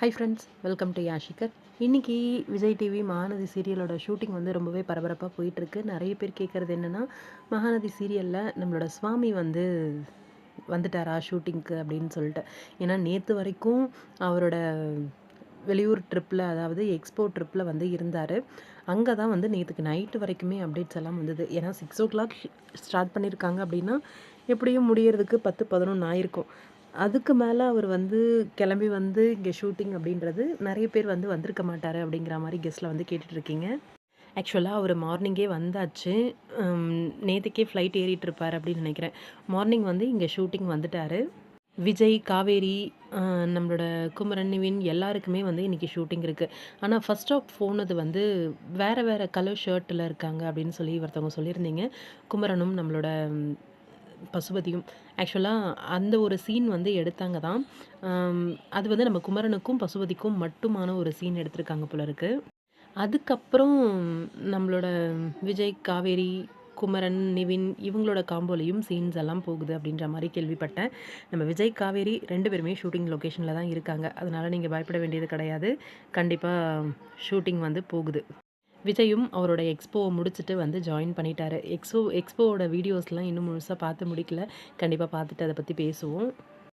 High friends welcome to யாஷிகர் இன்றைக்கி Vijay TV Mahanadi சீரியலோட ஷூட்டிங் வந்து ரொம்பவே பரபரப்பாக போயிட்டுருக்கு. நிறைய பேர் கேட்குறது என்னென்னா மகாநதி சீரியலில் நம்மளோட சுவாமி வந்து வந்துட்டாரா ஷூட்டிங்க்கு அப்படின்னு சொல்லிட்டு. ஏன்னா நேற்று வரைக்கும் அவரோட வெளியூர் ட்ரிப்பில் அதாவது எக்ஸ்போ ட்ரிப்பில் வந்து இருந்தார். அங்கே தான் வந்து நேற்றுக்கு நைட்டு வரைக்குமே அப்டேட்ஸ் எல்லாம் வந்தது. ஏன்னா சிக்ஸ் ஓ கிளாக் ஸ்டார்ட் பண்ணியிருக்காங்க அப்படின்னா எப்படியும் முடியறதுக்கு பத்து பதினொன்று ஆயிருக்கும். அதுக்கு மேலே அவர் வந்து கிளம்பி வந்து இங்கே ஷூட்டிங் அப்படின்றது நிறைய பேர் வந்து வந்திருக்க மாட்டார் அப்படிங்கிற மாதிரி கெஸ்ட்டில் வந்து கேட்டுட்ருக்கீங்க ஆக்சுவலாக அவர் மார்னிங்கே வந்தாச்சு. நேற்றுக்கே ஃப்ளைட் ஏறிட்டுருப்பார் அப்படின்னு நினைக்கிறேன். மார்னிங் வந்து இங்கே ஷூட்டிங் வந்துட்டார். விஜய் காவேரி நம்மளோட குமரன் நிவின் எல்லாருக்குமே வந்து இன்றைக்கி ஷூட்டிங் இருக்குது ஆனால் ஃபர்ஸ்ட் ஆஃப் போனது வந்து வேறு வேறு கலர் ஷர்ட்டில் இருக்காங்க அப்படின்னு சொல்லி ஒருத்தவங்க சொல்லியிருந்தீங்க. குமரனும் நம்மளோட பசுபதியும். ஆக்சுவலாக அந்த ஒரு சீன் வந்து எடுத்தாங்க தான். அது வந்து நம்ம குமரனுக்கும் பசுபதிக்கும் மட்டுமான ஒரு சீன் எடுத்திருக்காங்க போல இருக்கு. அதுக்கப்புறம் நம்மளோட விஜய் காவேரி குமரன் நிவின் இவங்களோட காம்போலையும் சீன்ஸ் எல்லாம் போகுது அப்படின்ற மாதிரி கேள்விப்பட்டேன். நம்ம விஜய் காவேரி ரெண்டு பேருமே ஷூட்டிங் லொக்கேஷனில் தான் இருக்காங்க. அதனால் நீங்கள் பயப்பட வேண்டியது கிடையாது. கண்டிப்பாக ஷூட்டிங் வந்து போகுது. விஜயும் அவரோட எக்ஸ்போவை முடிச்சுட்டு வந்து ஜாயின் பண்ணிட்டாரு. எக்ஸ்போ எக்ஸ்போவோட வீடியோஸ்லாம் இன்னும் முழுசாக பார்த்து முடிக்கல. கண்டிப்பாக பார்த்துட்டு அதை பற்றி பேசுவோம்.